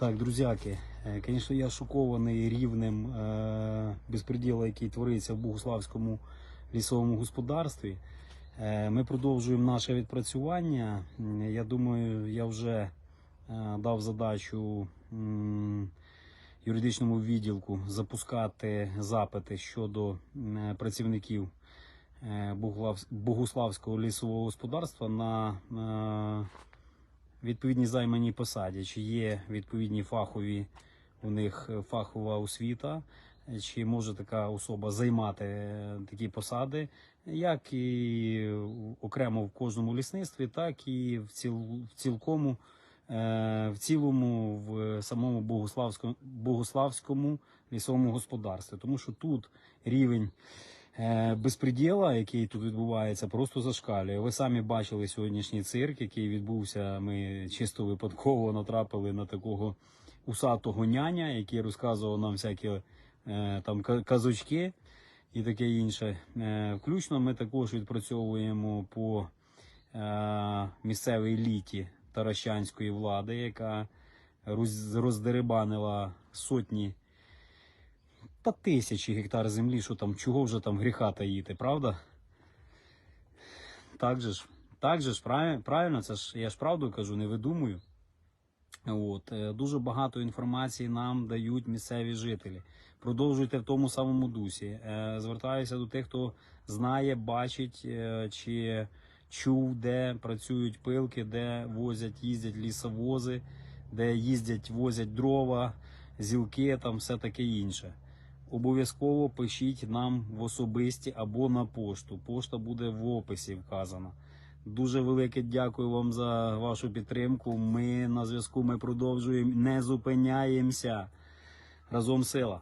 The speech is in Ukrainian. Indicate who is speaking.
Speaker 1: Так, друзяки, е, звісно, я шокований рівнем е, який твориться в Богуславському лісовому господарстві. Е, ми продовжуємо наше відпрацювання. Я думаю, я вже е, дав задачу юридичному відділку запускати запити щодо е, працівників е, Богуславського лісового господарства на е, відповідній займаній посаді, чи є відповідні фахові у них е, фахова освіта, чи може така особа займати е, такі посади, як і окремо в кожному лісництві, так і в, ціл, в цілкому. е, В цілому в самому Богославському, Богославському лісовому господарстві, тому що тут рівень безпреділа, який тут відбувається, просто зашкалює. Ви самі бачили сьогоднішній цирк, який відбувся. Ми чисто випадково натрапили на такого усатого няня, який розказував нам всякі е, там казочки і таке інше. Е, Включно ми також відпрацьовуємо по е, місцевій літі таращанської влади, яка роз- роздерибанила сотні та тисячі гектар землі, що там, чого вже там гріха таїти, правда? Так же ж, так же ж, правильно, це ж я ж правду кажу, не видумую. От, е, дуже багато інформації нам дають місцеві жителі. Продовжуйте в тому самому дусі. Е, Звертаюся до тих, хто знає, бачить е, чи чув, де працюють пилки, де возять, їздять лісовози, де їздять, возять дрова, зілки, там все таке інше. Обов'язково пишіть нам в особисті або на пошту. Пошта буде в описі вказана. Дуже велике дякую вам за вашу підтримку. Ми на зв'язку. Ми продовжуємо, не зупиняємося. Разом сила.